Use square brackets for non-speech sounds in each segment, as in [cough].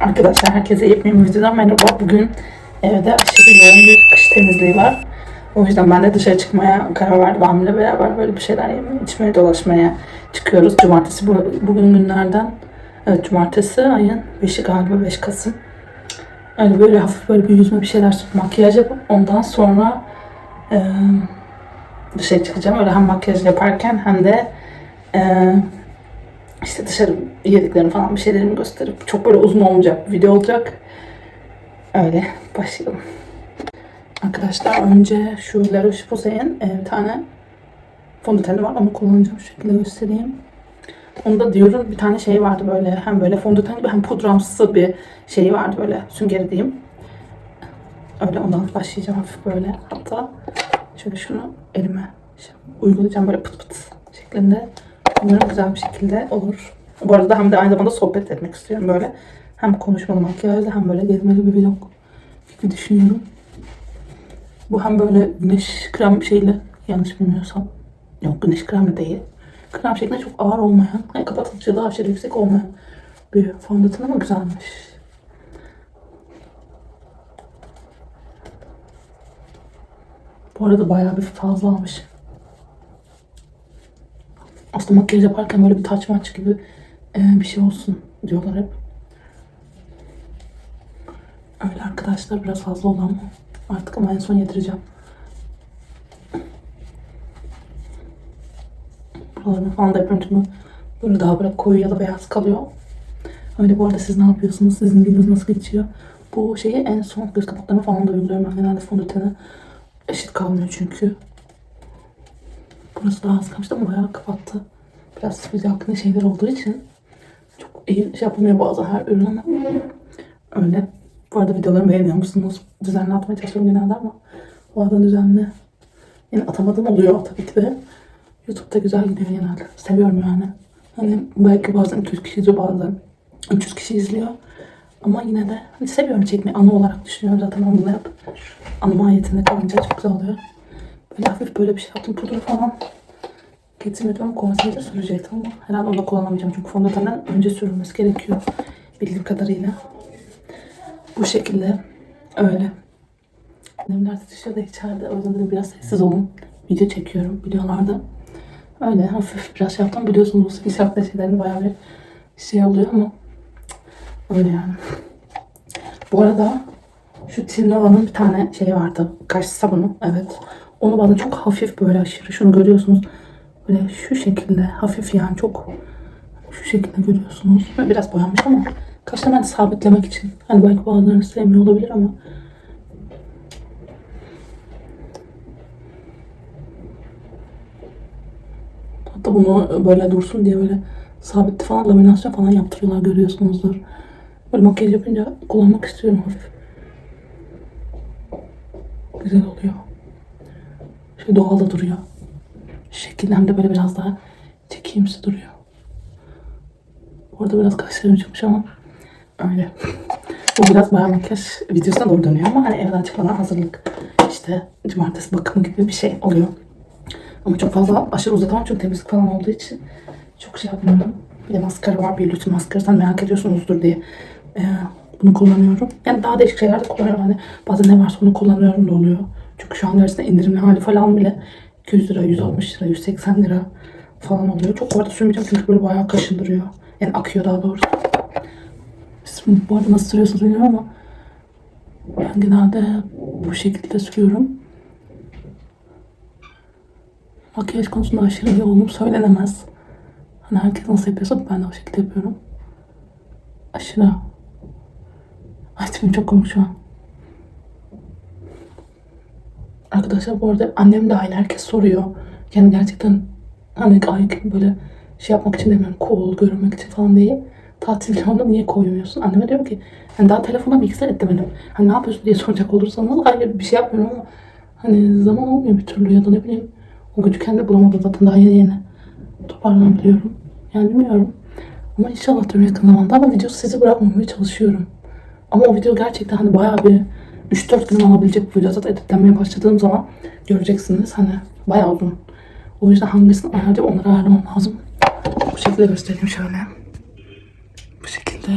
Arkadaşlar herkese yepyeni bir videodan merhaba. Bugün evde aşırı yoğun bir kış temizliği var. O yüzden ben de dışarı çıkmaya karar verdim. Abimle beraber böyle bir şeyler yemeye, içmeye, dolaşmaya çıkıyoruz. Cumartesi bu, bugün günlerden. Evet cumartesi ayın 5'i galiba 5 Kasım. Öyle böyle hafif böyle bir yüzme bir şeyler sürüp makyaj yapıp ondan sonra eee dışarı çıkacağım. Öyle hem makyaj yaparken hem de eee işte dışarı yediklerimi falan bir şeylerimi gösterip çok böyle uzun olmayacak bir video olacak. Öyle başlayalım. Arkadaşlar önce şu La Roche-Posay'in e, bir tane fondöteni var. Onu kullanacağım. Şekilde göstereyim. Onda diyorum bir tane şey vardı böyle hem böyle fondöten gibi hem pudramsı bir şey vardı böyle süngeri diyeyim. Öyle ondan başlayacağım hafif böyle. Hatta şöyle şunu elime şey uygulayacağım böyle pıt pıt şeklinde. Umarım güzel bir şekilde olur. Bu arada hem de aynı zamanda sohbet etmek istiyorum böyle. Hem konuşmalı makyajlı hem böyle gezmeli bir vlog gibi düşünüyorum. Bu hem böyle güneş krem şeyle yanlış bilmiyorsam. Yok güneş kremli değil. Krem şeklinde çok ağır olmayan, hani kapatıcılığı aşırı yüksek olmayan bir fondöten ama güzelmiş. Bu arada bayağı bir fazla almış. Aslında makyaj yaparken böyle bir taç maç gibi e, bir şey olsun diyorlar hep. Öyle arkadaşlar biraz fazla oldu artık ama en son yedireceğim. Buralarını falan da yapıyorum böyle daha böyle koyu ya da beyaz kalıyor. Öyle bu arada siz ne yapıyorsunuz? Sizin gününüz nasıl geçiyor? Bu şeyi en son göz kapaklarına falan da uyguluyorum. Ben genelde fondöteni eşit kalmıyor çünkü. Burası daha az kalmıştı ama bayağı kapattı. Biraz sıcaklığı şeyler olduğu için çok iyi şey yapılmıyor bazen her ürün ama öyle. Bu arada videolarımı beğeniyor musunuz? Düzenli atmaya çalışıyorum genelde ama bazen düzenli yine atamadığım oluyor tabii ki de. YouTube'da güzel gidiyor genelde. Seviyorum yani. Hani belki bazen 200 kişi izliyor bazen 300 kişi izliyor. Ama yine de hani seviyorum çekmeyi. Anı olarak düşünüyorum zaten onu da yap. Anı mahiyetinde kalınca çok güzel oluyor. Böyle hafif böyle bir şey yaptım. Pudra falan getirmedim ama konserve sürecektim ama herhalde onu da kullanamayacağım. Çünkü fondötenden önce sürülmesi gerekiyor. Bildiğim kadarıyla. Bu şekilde. Öyle. Annemler dışarıda içeride. O yüzden dedim biraz sessiz olun. Video çekiyorum videolarda. Öyle hafif biraz şey yaptım. Biliyorsunuz bu şarkı şeylerin bayağı bir şey oluyor ama öyle yani. Bu arada şu Tirnova'nın bir tane şey vardı. Kaş sabunu. Evet. Onu bana çok hafif böyle aşırı. Şunu görüyorsunuz. Böyle şu şekilde hafif yani çok şu şekilde görüyorsunuz. Biraz boyanmış ama kaşları ben sabitlemek için. Hani belki bazılarını sevmiyor olabilir ama Hatta bunu böyle dursun diye böyle sabit falan laminasyon falan yaptırıyorlar görüyorsunuzdur. Böyle makyaj yapınca kullanmak istiyorum hafif. Güzel oluyor. Şey doğal da duruyor. Şekilde hem de böyle biraz daha çekimsi duruyor. Bu arada biraz kaşlarım çıkmış ama öyle. Bu biraz bayağı makyaj videosuna doğru dönüyor ama hani evden çıkmadan hazırlık. İşte cumartesi bakımı gibi bir şey oluyor. Ama çok fazla aşırı uzatamam çünkü temizlik falan olduğu için çok şey yapmıyorum. Bir de maskara var. Bir lütfen maskarasından merak ediyorsunuzdur diye ee, bunu kullanıyorum. Yani daha değişik şeyler de kullanıyorum. Hani bazen ne varsa onu kullanıyorum da oluyor. Çünkü şu an arasında indirimli hali falan bile 200 lira, 160 lira, 180 lira falan oluyor. Çok bu arada sürmeyeceğim çünkü böyle bayağı kaşındırıyor. Yani akıyor daha doğrusu. Siz bu arada nasıl sürüyorsunuz bilmiyorum ama ben genelde bu şekilde sürüyorum. Makyaj konusunda aşırı iyi olduğum söylenemez. Hani herkes nasıl yapıyorsa ben de o şekilde yapıyorum. Aşırı. Ay çok komik şu an. Arkadaşlar bu arada annem de aynı herkes soruyor. Yani gerçekten hani böyle şey yapmak için demiyorum. Cool görünmek için falan değil. Tatil videolarında niye koymuyorsun? Anneme diyorum ki hani daha telefona bilgisayar etmedim. Hani ne yapıyorsun diye soracak olursanız hayır bir şey yapmıyorum ama hani zaman olmuyor bir türlü ya da ne bileyim o gücü kendi bulamadım zaten daha yeni yeni toparlanabiliyorum. Yani bilmiyorum. Ama inşallah diyorum yakın zamanda ama video sizi bırakmamaya çalışıyorum. Ama o video gerçekten hani bayağı bir 3-4 gün alabilecek bir video. Zaten editlenmeye başladığım zaman göreceksiniz hani bayağı uzun. O yüzden hangisini ayarlayıp onları ayarlamam lazım. Bu şekilde göstereyim şöyle. Bu şekilde.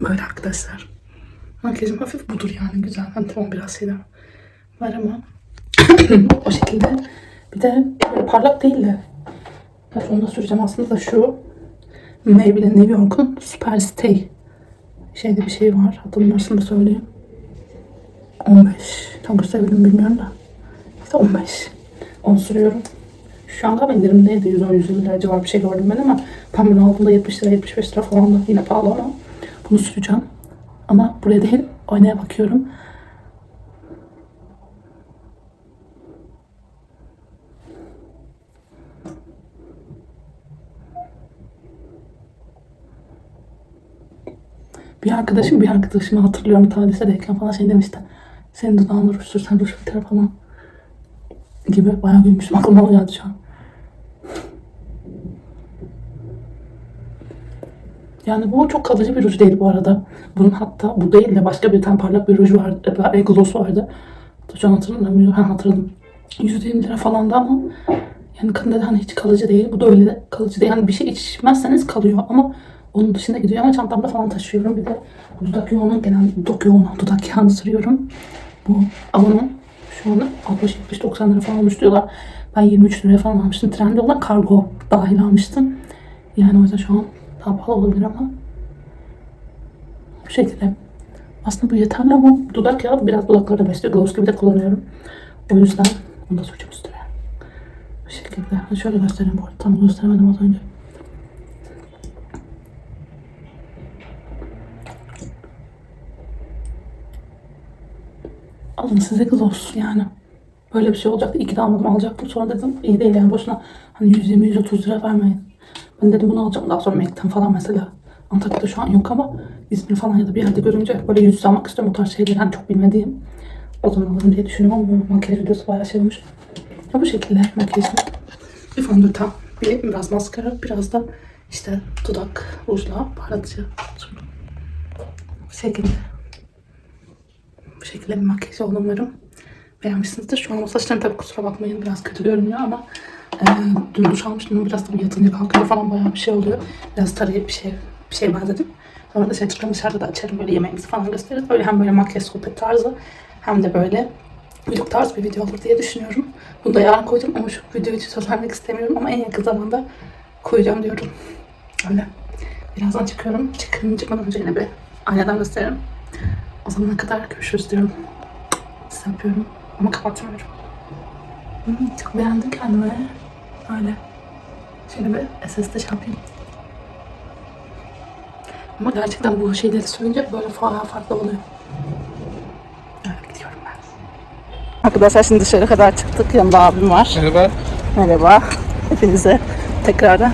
Böyle arkadaşlar. Makyajım hafif budur yani güzel. Hani tamam biraz şeyler var ama [clears throat] o şekilde. Bir de parlak değil de. Onu da süreceğim aslında da şu Maybelline New York'un Super Stay şeyde bir şey var. Numarasını da söyleyeyim. 15. Tam gösterebilirim bilmiyorum da. İşte 15. Onu sürüyorum. Şu anda indirimdeydi. 110-120 lira civarı bir şey gördüm ben ama pembenin altında 70 lira 75 lira falan da yine pahalı ama bunu süreceğim. Ama buraya değil aynaya bakıyorum. Bir arkadaşım bir arkadaşımı hatırlıyorum ta lisedeyken falan şey demişti. Senin dudağını ruj sürsen ruj biter falan. Gibi bayağı gülmüştüm. Aklıma o geldi şu an. Yani bu çok kalıcı bir ruj değil bu arada. Bunun hatta bu değil de başka bir tane parlak bir ruj vardı. E, gloss vardı. Şu an hatırlamıyorum. Ha hatırladım. 120 lira falandı ama yani kadın dedi hani hiç kalıcı değil. Bu da öyle de kalıcı değil. Yani bir şey içmezseniz kalıyor ama onun dışında gidiyor ama çantamda falan taşıyorum. Bir de dudak yoğunu genel dudak yoğunu dudak yağını sürüyorum. Bu Avon'un şu anda 60-70-90 lira falan olmuş diyorlar. Ben 23 liraya falan almıştım. Trende olan kargo dahil almıştım. Yani o yüzden şu an daha pahalı olabilir ama bu şekilde. Aslında bu yeterli ama dudak yağı biraz dudakları da besliyor. Gloss gibi de kullanıyorum. O yüzden onu da süreceğim üstüne. Bu şekilde. Şöyle göstereyim bu arada. Tam gösteremedim az önce. Alın size gloss yani. Böyle bir şey olacaktı. İyi ki de almadım alacaktım. Sonra dedim iyi değil yani boşuna hani 120-130 lira vermeyin. Ben dedim bunu alacağım daha sonra Mac'ten falan mesela. Antakya'da şu an yok ama İzmir falan ya da bir yerde görünce böyle yüz almak istiyorum o tarz şeyleri hani çok bilmediğim. O zaman alırım diye düşünüyorum ama bu makyaj videosu bayağı şey olmuş. Ya bu şekilde makyajım. Bir fondöten, bir biraz maskara, biraz da işte dudak rujla parlatıcı sürdüm. Bu şekilde. Bu şekilde bir makyaj oldu umarım. Beğenmişsinizdir. Şu an o saçlarım tabii kusura bakmayın biraz kötü görünüyor ama e, dün duş almıştım. Biraz da bir yatınca kalkıyor falan bayağı bir şey oluyor. Biraz tarayıp bir şey bir şey benzedim. Sonra dışarı çıkıyorum dışarıda da açarım böyle yemeğimizi falan gösteririz. Böyle hem böyle makyaj sohbet tarzı hem de böyle vlog tarzı bir video olur diye düşünüyorum. Bunu da yarın koyacağım ama şu video için söz vermek istemiyorum ama en yakın zamanda koyacağım diyorum. Öyle. Birazdan çıkıyorum. Çıkın çıkmadan önce yine bir aynadan gösteririm. O zamana kadar görüşürüz diyorum. Sizi öpüyorum ama kapatmıyorum. Hmm, çok beğendim kendimi. Öyle. Şöyle bir SS'de şey yapayım. Ama gerçekten bu şeyleri söyleyince böyle falan farklı oluyor. Gidiyorum ben. Arkadaşlar şimdi dışarı kadar çıktık. Yanımda abim var. Merhaba. Merhaba. Hepinize tekrardan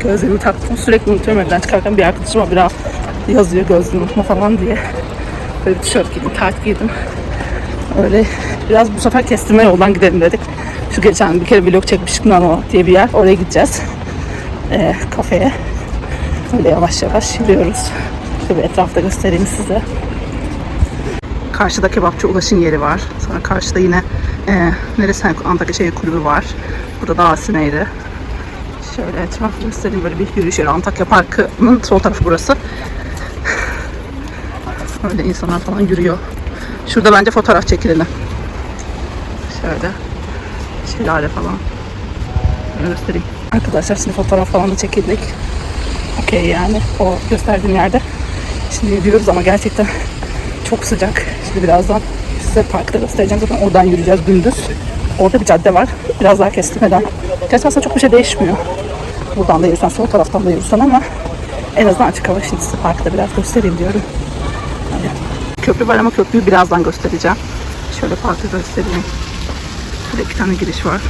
gözlüğümü taktım. Sürekli unutuyorum evden çıkarken bir arkadaşıma biraz yazıyor gözlüğümü unutma falan diye. Böyle bir tişört giydim, tayt giydim. Öyle biraz bu sefer kestirme yoldan gidelim dedik. Şu geçen bir kere vlog çekmiştik Nano diye bir yer. Oraya gideceğiz. Ee, kafeye. Öyle yavaş yavaş yürüyoruz. Şöyle etrafta göstereyim size. Karşıda kebapçı Ulaş'ın yeri var. Sonra karşıda yine e, neresi Antakya şey kulübü var. Burada da Asine'ydi. Şöyle etrafı göstereyim böyle bir yürüyüş yeri. Antakya Parkı'nın sol tarafı burası. Öyle insanlar falan yürüyor. Şurada bence fotoğraf çekilelim. Şöyle. Şelale falan. Göstereyim. Arkadaşlar şimdi fotoğraf falan da çekildik. Okey yani o gösterdiğim yerde. Şimdi gidiyoruz ama gerçekten çok sıcak. Şimdi birazdan size parkta göstereceğim. Zaten oradan yürüyeceğiz gündüz. Orada bir cadde var. Biraz daha kestirmeden. Gerçi aslında çok bir şey değişmiyor. Buradan da yürüsen, sol taraftan da yürüsen ama en azından açık hava şimdi size parkta biraz göstereyim diyorum. Köprü var ama köprüyü birazdan göstereceğim. Şöyle parkı göstereyim. Şurada iki tane giriş var.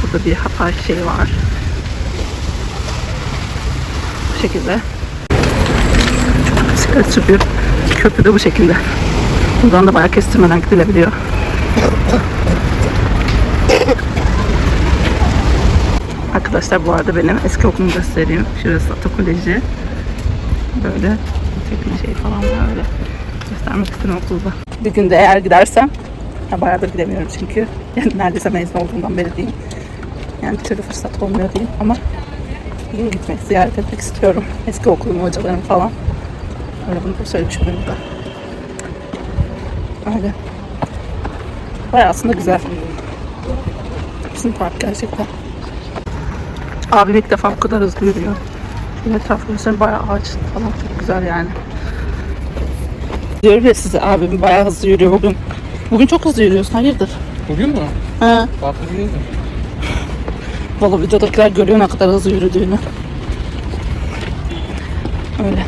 Şurada bir Hatay şeyi var. Bu şekilde. Bisiklet sürüyor. Köprü de bu şekilde. Buradan da bayağı kestirmeden gidilebiliyor. Arkadaşlar bu arada benim eski okulumu göstereyim. Şurası Ata Koleji. Böyle tekne şey falan var öyle. Göstermek istedim okulda. Bir günde eğer gidersem, ya bayağıdır gidemiyorum çünkü. Yani neredeyse mezun olduğumdan beri diyeyim. Yani bir türlü fırsat olmuyor diyeyim ama bir gün gitmek, ziyaret etmek istiyorum. Eski okulumu, hocalarımı falan. Öyle bunu da söylemiş olayım da. Öyle. Bayağı aslında güzel. Bizim park gerçekten. Abim ilk defa bu kadar hızlı yürüyor. Şöyle etrafı göstereyim bayağı ağaç falan çok güzel yani. Diyorum ya size abim bayağı hızlı yürüyor bugün. Bugün çok hızlı yürüyorsun hayırdır? Bugün mü? He. Farklı bir değildi. Valla videodakiler görüyor ne kadar hızlı yürüdüğünü. Öyle.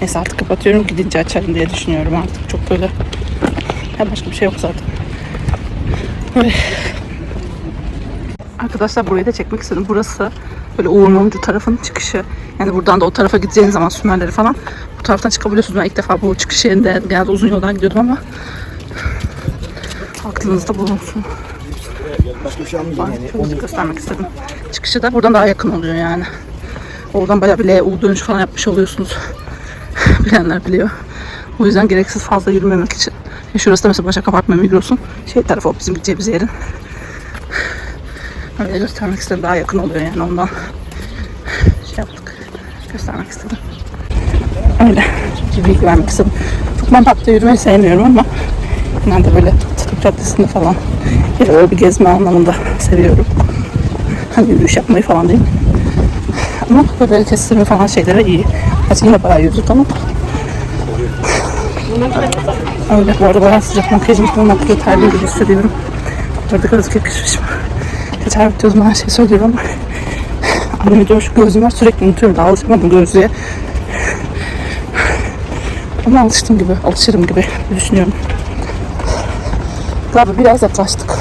Neyse artık kapatıyorum gidince açarım diye düşünüyorum artık. Çok böyle ya başka bir şey yok zaten. Öyle. Arkadaşlar burayı da çekmek istedim. Burası böyle Uğur Mumcu tarafın çıkışı. Yani buradan da o tarafa gideceğiniz zaman Sümerleri falan taraftan çıkabiliyorsunuz. Ben ilk defa bu çıkış yerinde genelde uzun yoldan gidiyordum ama aklınızda bulunsun. Şey. Şöyle göstermek istedim. Çıkışı da buradan daha yakın oluyor yani. Oradan bayağı bir LU dönüş falan yapmış oluyorsunuz. [laughs] Bilenler biliyor. O yüzden gereksiz fazla yürümemek için. E şurası da mesela Başak Apartma Migros'un şey tarafı o bizim gideceğimiz yerin. Öyle göstermek istedim. Daha yakın oluyor yani ondan. Şey yaptık. Göstermek istedim. Öyle. Bilgi vermek istedim. Çok ben parkta yürümeyi sevmiyorum ama ben de böyle Atatürk Caddesi'nde falan ya böyle bir gezme anlamında seviyorum. Hani yürüyüş yapmayı falan değil. Ama böyle kestirme falan şeylere iyi. Hadi yine bayağı yürüdük ama. Öyle bu arada bayağı sıcak makyajım olmakla terli gibi hissediyorum. Burada gözlük yakışmış mı? Geçer videoda her şey söylüyorum ama Anneme diyorum şu gözlüğüm var sürekli unutuyorum da alışamadım gözlüğe. Ama alıştım gibi, alışırım gibi düşünüyorum. Galiba biraz yaklaştık.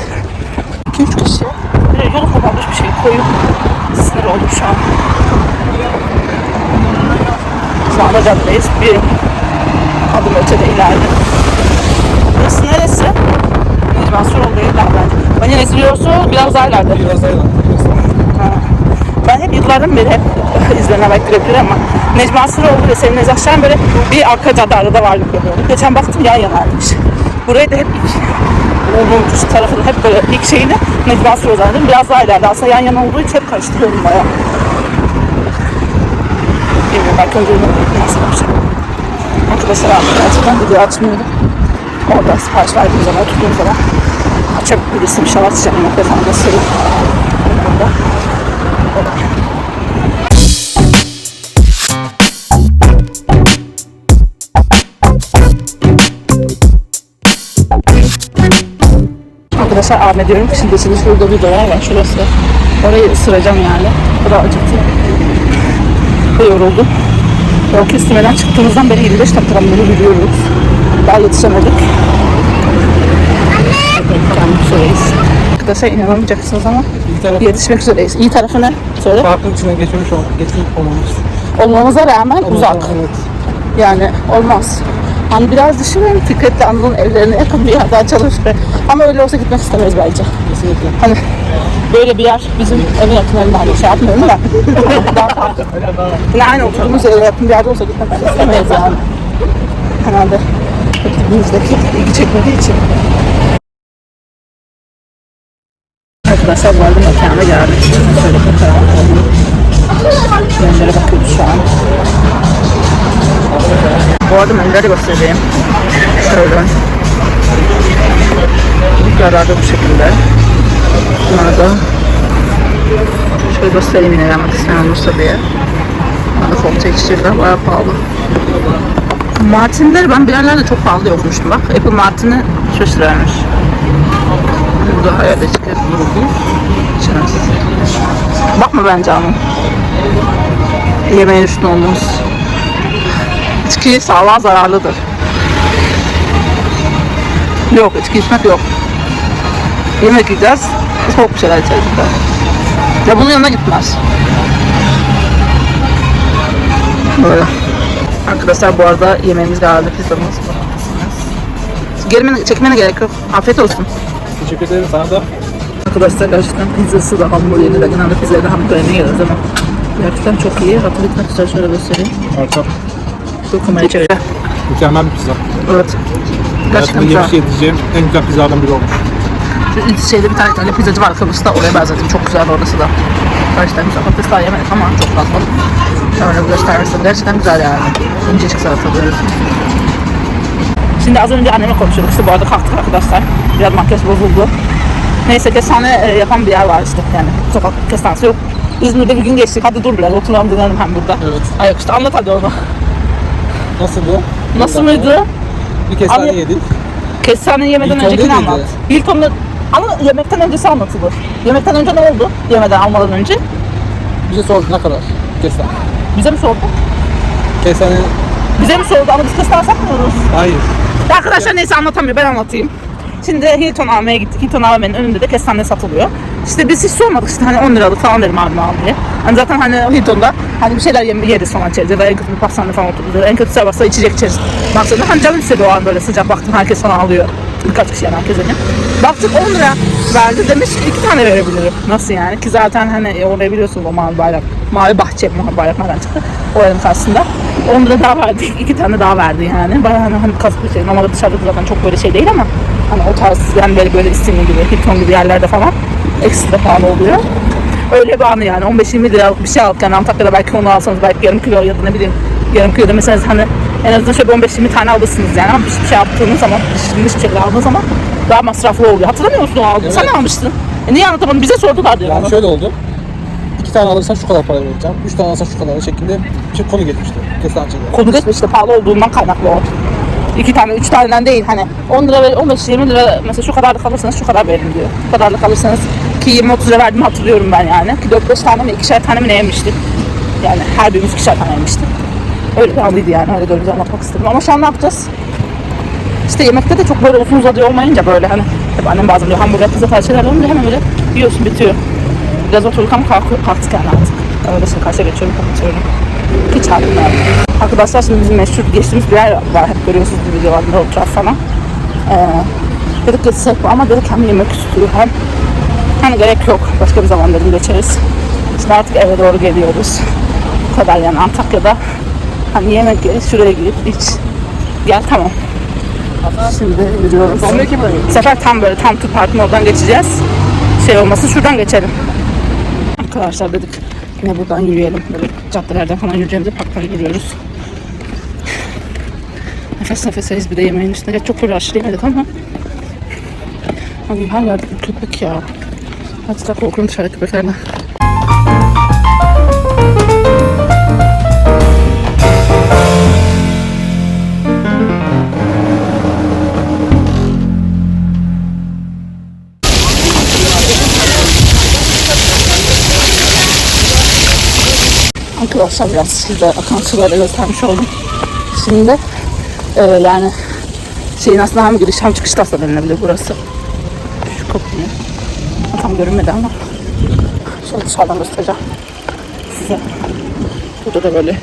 2-3 kişi böyle yolu kapanmış bir şey koyup sinir oldum şu an. Şu anda caddedeyiz. Bir adım ötede ileride. Burası neresi? Mecbasyon oluyor daha bence. Bence eziliyorsa biraz daha ileride. Biraz daha ilan. Ben hep yıllardan beri hep [laughs] izlememek gerekiyor ama Necmi Sıroğlu ve Selim Nezakşen böyle bir arka cadde arada varlık görüyorum. Geçen baktım yan yanaymış. Burayı da hep ilk Umumcusu tarafını hep böyle ilk şeyini Necmi Sıroğlu zannediyorum. Biraz daha ileride. Aslında yan yana olduğu için hep karıştırıyorum bayağı. Bilmiyorum belki önce nasıl yapacağım. Arkadaşlar abi gerçekten video açmıyordum. Orada sipariş verdiğim zaman oturduğum zaman açabilirsin şeyler açacağım. Yok falan göstereyim. Burada. Arkadaşlar Ahmet diyorum. Şimdi şimdi şurada bir dolar var şurası. Orayı ısıracağım yani. O kadar acıktı. Yoruldum. Yol kestirmeden çıktığımızdan beri 25 dakikadan beri yürüyoruz. Daha yetişemedik. Gelmek üzereyiz. Arkadaşlar inanamayacaksınız ama İyi tarafı yetişmek üzereyiz. İyi tarafı ne? Söyle. parkın içine geçmiş ol, geçmiş olmamız. Olmamıza rağmen uzak. Evet. Yani olmaz. Hani biraz düşünün Fikret'le Anıl'ın evlerine yakın bir yerden çalışır. Ama öyle olsa gitmek istemeyiz bence. Kesinlikle. Hani böyle bir yer bizim evin yakınlarında hani şey yapmıyorum da. Daha farklı. Yine aynı oturduğumuz yere yakın bir yerde olsa gitmek istemeyiz yani. Herhalde ekibimizdeki ilgi çekmediği için. Arkadaşlar bu arada mekana geldik. Şöyle fotoğraf alalım. Menülere bakıyoruz şu an. Bu arada menüleri göstereyim. Şöyle. Yararda bu şekilde. Bunlar da şöyle göstereyim yine gelmek isteyen olursa diye. Bana kokteyl içecekler bayağı pahalı. Martinleri ben bir yerlerde çok pahalı okumuştum bak. Apple Martin'i 3 liraymış. Burada hayal içki içemez. Bakma bence ama. Yemeğin üstüne olmaz. İçki sağlığa zararlıdır. Yok içki içmek yok. Yemek yiyeceğiz. Soğuk bir şeyler içeceğiz. Ya bunun yanına gitmez. Böyle. Arkadaşlar bu arada yemeğimiz geldi pizzamız. Gelmene, çekmene gerek yok. Afiyet olsun. Teşekkür ederim sana da. Arkadaşlar gerçekten pizzası da hamburgeri de genelde pizzayı da hamburgerine yiyoruz ama gerçekten çok iyi. Hatta bitmek üzere şöyle göstereyim. Harika. Dokunmaya çevir. Mükemmel bir pizza. Evet. Gerçekten güzel. yemiş yediğim en güzel pizzalardan biri olmuş. Şu şeyde bir tane tane pizzacı var Kıbrıs'ta. Oraya benzedim. Çok güzel orası da. Gerçekten güzel. Patates daha yemedik ama çok fazla. Şöyle göstermek istedim. Gerçekten güzel yani. İncecik salata diyoruz. Şimdi az önce anneme konuşuyorduk. İşte bu arada kalktık arkadaşlar. Biraz makyaj bozuldu. Neyse kestane e, yapan bir yer var işte yani. Sokak kestanesi yok. İzmir'de bir gün geçtik. Hadi dur biraz oturalım dinleyelim hem burada. Evet. Ay yok işte anlat hadi onu. Nasıl bu? Nasıl mıydı? Bir kestane Abi- yedik. Kestane yemeden Hilton öncekini anlat. Hilton'da ama yemekten öncesi anlatılır. Yemekten önce ne oldu? Yemeden almadan önce. Bize sordu ne kadar? Kestane. Bize mi sordu? Kestane... Bize mi sordu ama biz kestane satmıyoruz. Hayır. Arkadaşlar neyse anlatamıyor ben anlatayım. Şimdi Hilton almaya gittik. Hilton AVM'nin önünde de kestane satılıyor. İşte biz hiç sormadık işte hani 10 liralık falan dedim abime al diye. Hani zaten hani Hilton'da hani bir şeyler yeriz falan içeriz ya en kötü bir pastane falan otururuz en kötü Starbucks'ta içecek içeriz. Baksana hani canım istedi o an böyle sıcak baktım herkes falan alıyor. Birkaç kişi yani herkes hani. Baktık 10 lira verdi demiş iki tane verebilirim. Nasıl yani ki zaten hani e, oraya biliyorsunuz o mavi bayrak. Mavi bahçe mavi bayrak nereden çıktı? Oranın karşısında. 10 lira daha verdi. iki tane daha verdi yani. Bayağı hani, hani kasıp şey. Normalde dışarıda zaten çok böyle şey değil ama hani o tarz yani böyle böyle isimli gibi Hilton gibi yerlerde falan ekstra pahalı oluyor. Öyle bir anı yani 15-20 liralık bir şey yani Antakya'da belki onu alsanız belki yarım kilo ya da ne bileyim yarım kilo demeseniz hani en azından şöyle 15-20 tane alırsınız yani ama bir şey yaptığınız zaman pişirilmiş bir şekilde aldığınız zaman daha masraflı oluyor. Hatırlamıyor musun o? Sen Evet. almıştın. E niye anlatamadın? Bize sordular diyor. Yani şöyle oldu. İki tane alırsan şu kadar para vereceğim. Üç tane alırsan şu kadar şeklinde bir şey konu geçmişti. Kestaneciyle. konu geçmiş işte pahalı olduğundan kaynaklı o. İki tane, üç taneden değil hani 10 lira ver, 15-20 lira mesela şu kadarlık alırsanız şu kadar verin diyor. Bu kadarlık alırsanız ki 20-30 lira verdim hatırlıyorum ben yani. Ki 4-5 tane mi, ikişer tane mi ne yemiştik. Yani her birimiz ikişer tane yemiştik. Öyle bir yani öyle görünce anlatmak istedim. Ama şu an ne yapacağız? İşte yemekte de çok böyle uzun uzadığı olmayınca böyle hani hep annem bazen diyor hamburger pizza tarzı şeyler olunca hemen böyle yiyorsun bitiyor. Biraz oturduk ama kalk, kalktık yani artık. Öyle işte karşıya geçiyorum kapatıyorum. Hiç yok. Arkadaşlar şimdi bizim meşhur geçtiğimiz bir yer var. Hep görüyorsunuz bu videolarda o taraf falan. Ee, dedik geçsek ama dedik hem yemek istiyor hem hani gerek yok. Başka bir zaman dedim geçeriz. Şimdi artık eve doğru geliyoruz. Bu kadar yani Antakya'da hani yemek ye, şuraya git, iç. Gel tamam. Şimdi yürüyoruz. Bu sefer tam böyle tam Türk Parkı'nın oradan geçeceğiz. Şey olmasın şuradan geçelim. Arkadaşlar dedik yine buradan yürüyelim. Böyle caddelerden falan yürüyeceğimize parktan yürüyoruz. Nefes nefeseyiz bir de yemeğin üstünde. Çok böyle aşırı yemedik ama. Abi her yerde köpek ya. Hatta korkuyorum dışarıda köpeklerden. Arkadaşlar biraz size akan suları göstermiş oldum. Şimdi e, yani şeyin aslında hem giriş hem çıkış da aslında denilebilir burası. Şu kapıyı. Tam görünmedi ama. Şöyle dışarıdan göstereceğim size. Burada da böyle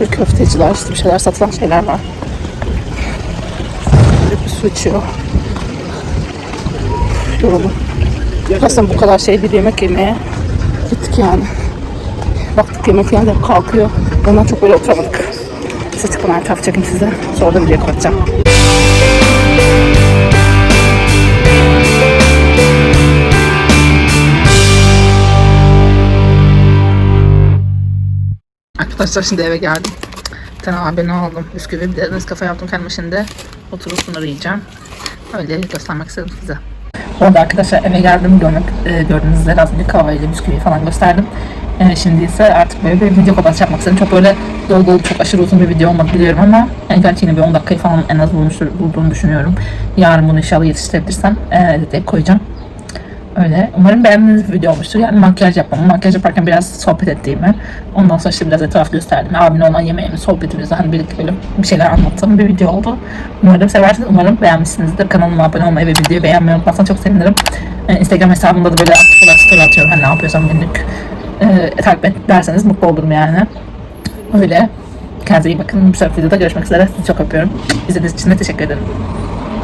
bir köfteciler, işte bir şeyler satılan şeyler var. Böyle bir su içiyor. Yoruldum. Aslında bu kadar şey bir yemek yemeye gittik yani. Baktık yemek de kalkıyor. Ondan çok böyle oturamadık. Size çıkın her tarafı çekeyim size. Sonra da videoyu kapatacağım. Arkadaşlar şimdi eve geldim. Bir tane abi ne aldım? Bisküvi bir de Nescafe yaptım kendime şimdi. Oturup bunları yiyeceğim. Öyle göstermek istedim size. Orada arkadaşlar eve geldim görmek e, gördüğünüz üzere az önce kahveyle bisküvi falan gösterdim. E, şimdi ise artık böyle bir video kapatış yapmak istedim. Çok böyle dolu dolu çok aşırı uzun bir video olmadı biliyorum ama yani gerçi yine bir 10 dakikayı falan en az bulmuştur, bulduğunu düşünüyorum. Yarın bunu inşallah yetiştirebilirsem e, koyacağım. Öyle. Umarım beğendiğiniz bir video olmuştur. Yani makyaj yapmam. Makyaj yaparken biraz sohbet ettiğimi. Ondan sonra işte biraz etraf gösterdim. Abimin olan yemeğimi, sohbetimizi hani birlikte böyle bir şeyler anlattığım bir video oldu. Umarım seversiniz. Umarım beğenmişsinizdir. Kanalıma abone olmayı ve videoyu beğenmeyi unutmazsanız çok sevinirim. Ee, Instagram hesabımda da böyle aktif olarak story atıyorum. Hani ne yapıyorsam günlük. Ee, takip ederseniz mutlu olurum yani. Öyle. Kendinize iyi bakın. Bir sonraki videoda görüşmek üzere. Sizi çok öpüyorum. İzlediğiniz için de teşekkür ederim.